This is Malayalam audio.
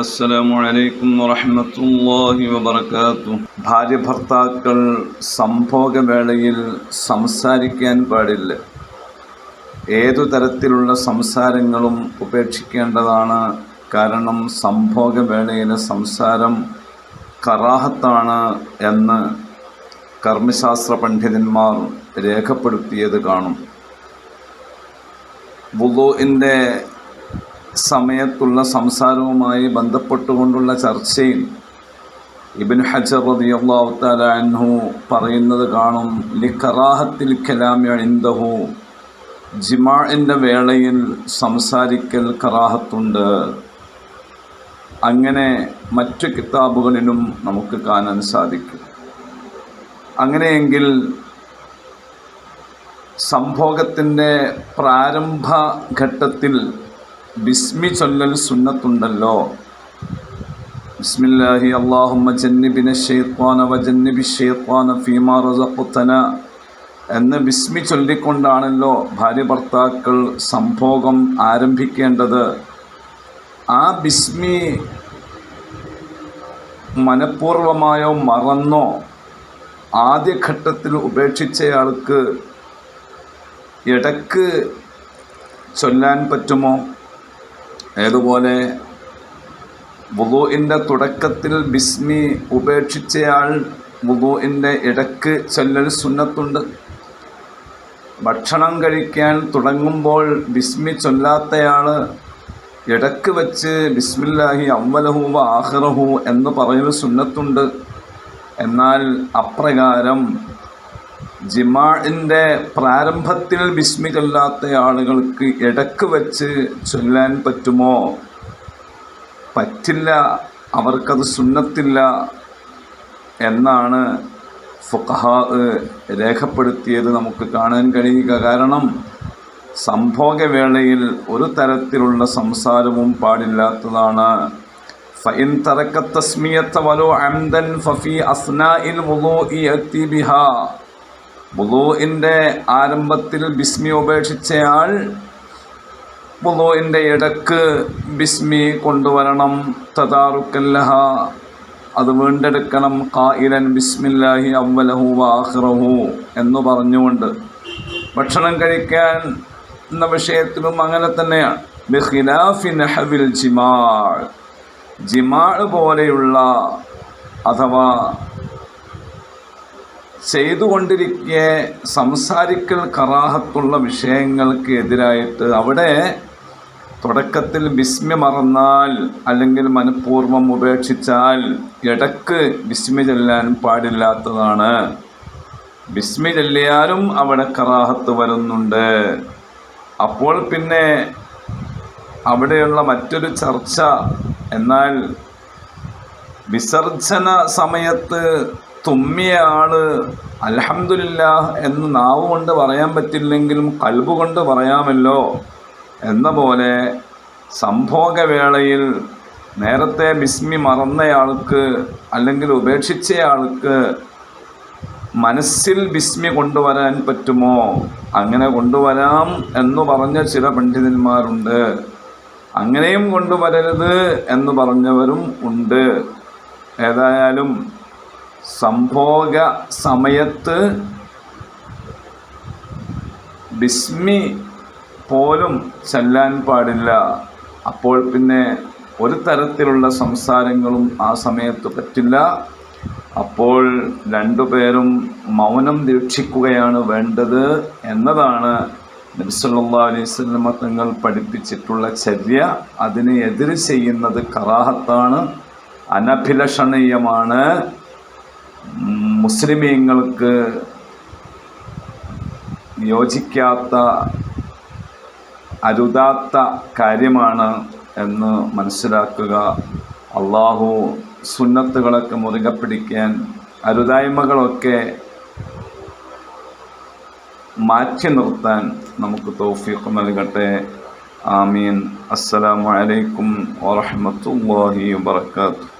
അസ്സലാമു അലൈക്കും വറഹ്മത്തുള്ളാഹി വബറകാതുഹു. ഭാര്യ ഭർത്താക്കൾ സംഭോഗവേളയിൽ സംസാരിക്കാൻ പാടില്ല. ഏതു തരത്തിലുള്ള സംസാരങ്ങളും ഉപേക്ഷിക്കേണ്ടതാണ്. കാരണം സംഭോഗവേളയിലെ സംസാരം കറാഹത്താണ് എന്ന് കർമ്മശാസ്ത്ര പണ്ഡിതന്മാർ രേഖപ്പെടുത്തിയത് കാണും. വുളുവിന്റെ സമയത്തുള്ള സംസാരവുമായി ബന്ധപ്പെട്ടുകൊണ്ടുള്ള ചർച്ചയിൽ ഇബിൻ ഹജർ റളിയല്ലാഹു തആല അൻഹു പറയുന്നത് കാണും ലിഖറാഹത്തിൽ കലാമി ഇൻദഹു ജിമാഇന്റെ വേളയിൽ സംസാരിക്കൽ കറാഹത്തുണ്ട്. അങ്ങനെ മറ്റു കിതാബുകളിലും നമുക്ക് കാണാൻ സാധിക്കും. അങ്ങനെയെങ്കിൽ സംഭോഗത്തിന്റെ പ്രാരംഭ ഘട്ടത്തിൽ ബിസ്മി ചൊല്ലൽ സുന്നത്തുണ്ടല്ലോ. ബിസ്മില്ലാഹി അള്ളാഹുമ്മ ജന്നിബിന ഷെയ്ത്വാന വ ജന്നിബി ഷെയ്ത്വാന ഫീമാ റസഖുത്തന എന്ന് ബിസ്മി ചൊല്ലിക്കൊണ്ടാണല്ലോ ഭാര്യ ഭർത്താക്കൾ സംഭോഗം ആരംഭിക്കേണ്ടത്. ആ ബിസ്മി മനഃപൂർവമായോ മറന്നോ ആദ്യഘട്ടത്തിൽ ഉപേക്ഷിച്ചയാൾക്ക് ഇടയ്ക്ക് ചൊല്ലാൻ പറ്റുമോ? ഏതുപോലെ വുദുവിന്റെ തുടക്കത്തിൽ ബിസ്മി ഉപേക്ഷിച്ചയാൾ വുദുവിന്റെ ഇടയ്ക്ക് ചൊല്ലൽ സുന്നത്തുണ്ട്. ഭക്ഷണം കഴിക്കാൻ തുടങ്ങുമ്പോൾ ബിസ്മി ചൊല്ലാത്തയാൾ ഇടയ്ക്ക് വെച്ച് ബിസ്മില്ലാഹി അവലഹു വ എന്ന് പറയുന്ന സുന്നത്തുണ്ട്. എന്നാൽ അപ്രകാരം ജിമാഇന്റെ പ്രാരംഭത്തിൽ ബിസ്മി ചൊല്ലാത്ത ആളുകൾക്ക് ഇടയ്ക്ക് വെച്ച് ചൊല്ലാൻ പറ്റുമോ? പറ്റില്ല. അവർക്കത് സുന്നത്തില്ല എന്നാണ് ഫുഖഹ രേഖപ്പെടുത്തിയത് നമുക്ക് കാണാൻ കഴിയുക. കാരണം സംഭോഗവേളയിൽ ഒരു തരത്തിലുള്ള സംസാരവും പാടില്ലാത്തതാണ്. ഫൈൻ തറക്കത്തസ്മിയത്ത വലോ അംദൻ ഫഫി അസ്നാഇൽ ഇ യത്തി ബിഹാ. വുളൂഇന്റെ ആരംഭത്തിൽ ബിസ്മി ഉപേക്ഷിച്ചയാൾ വുളൂഇന്റെ ഇടയ്ക്ക് ബിസ്മി കൊണ്ടുവരണം. തദാറുക്കല്ലഹ അത് വീണ്ടെടുക്കണം. കായിരൻ ബിസ്മില്ലാഹി അവലഹു വാഹ്റഹു എന്ന് പറഞ്ഞുകൊണ്ട് ഭക്ഷണം കഴിക്കാൻ എന്ന വിഷയത്തിലും അങ്ങനെ തന്നെയാണ്. ബിഖിലാഫി നഹവിൽ ജിമാൾ ജിമാൾ പോലെയുള്ള അഥവാ ചെയ്തുകൊണ്ടിരിക്കെ സംസാരിക്കൽ കറാഹത്തുള്ള വിഷയങ്ങൾക്ക് എതിരായിട്ട് അവിടെ തുടക്കത്തിൽ വിസ്മ്യ മറന്നാൽ അല്ലെങ്കിൽ മനഃപൂർവം ഉപേക്ഷിച്ചാൽ ഇടയ്ക്ക് വിസ്മി ചെല്ലാൻ പാടില്ലാത്തതാണ്. വിസ്മി ചെല്ലിയാലും അവിടെ കറാഹത്ത് വരുന്നുണ്ട്. അപ്പോൾ പിന്നെ അവിടെയുള്ള മറ്റൊരു ചർച്ച എന്നാൽ വിസർജന സമയത്ത് തുമ്മിയ ആൾ അലഹമില്ല എന്ന് നാവ് കൊണ്ട് പറയാൻ പറ്റില്ലെങ്കിലും കൽബുകൊണ്ട് പറയാമല്ലോ എന്ന പോലെ സംഭോഗവേളയിൽ നേരത്തെ ബിസ്മി മറന്നയാൾക്ക് അല്ലെങ്കിൽ ഉപേക്ഷിച്ചയാൾക്ക് മനസ്സിൽ ബിസ്മി കൊണ്ടുവരാൻ പറ്റുമോ? അങ്ങനെ കൊണ്ടുവരാം എന്ന് പറഞ്ഞ ചില പണ്ഡിതന്മാരുണ്ട്. അങ്ങനെയും കൊണ്ടുവരരുത് എന്ന് പറഞ്ഞവരും ഉണ്ട്. ഏതായാലും സംഭോഗ സമയത്ത് ബിസ്മി പോലും ചെല്ലാൻ പാടില്ല. അപ്പോൾ പിന്നെ ഒരു തരത്തിലുള്ള സംസാരങ്ങളും ആ സമയത്ത് പറ്റില്ല. അപ്പോൾ രണ്ടുപേരും മൗനം ദീക്ഷിക്കുകയാണ് വേണ്ടത് എന്നതാണ് നബിസല്ലാ അലൈഹി സ്വലമ തങ്ങൾ പഠിപ്പിച്ചിട്ടുള്ള ചര്യ. അതിനെ എതിര് ചെയ്യുന്നത് കറാഹത്താണ് അനഭിലഷണീയമാണ്. മുസ്ലിമീങ്ങൾക്ക് യോജിക്കാത്ത അരുതാത്ത കാര്യമാണ് എന്ന് മനസ്സിലാക്കുക. അള്ളാഹു സുന്നത്തുകളൊക്കെ മുറുകെ പിടിക്കാൻ അരുതായ്മകളൊക്കെ മാറ്റി നിർത്താൻ നമുക്ക് തൗഫീഖ് നൽകട്ടെ. ആമീൻ. അസ്സലാമലൈക്കും വറഹ്മത്തുള്ളാഹി വബറകാതുഹു.